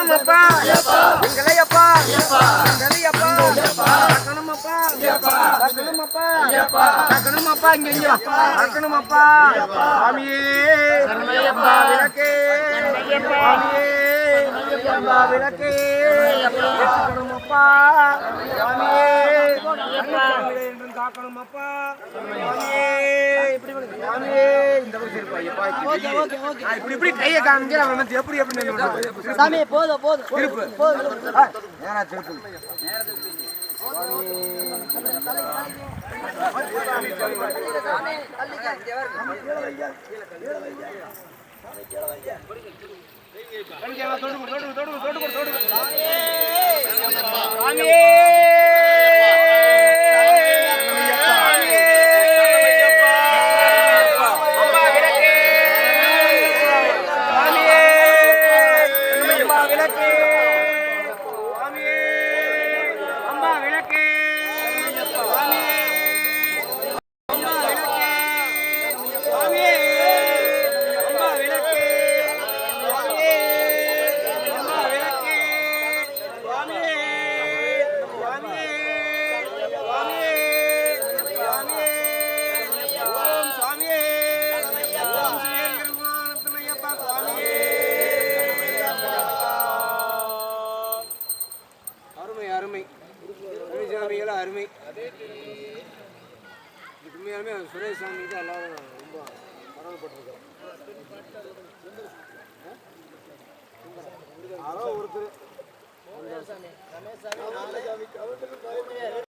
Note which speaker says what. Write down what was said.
Speaker 1: நகவாசா காக்கணுமப்பா இங்க இங்க காக்கணுமப்பா சாமியே. விளக்கே. விளக்கே. காக்கணுமப்பா சாமியே. என்றும் காக்கணுமப்பா. எப்படி எப்படி
Speaker 2: போதும் போதும்.
Speaker 1: திருப்பு. திருப்பு. சுவாமியே அருமை. இதுக்கு உண்மையாலுமே சுரேஷ் சாமி தான் எல்லாரும் ரொம்ப பரவப்பட்டிருக்கிறோம் யாரோ ஒருத்தர்.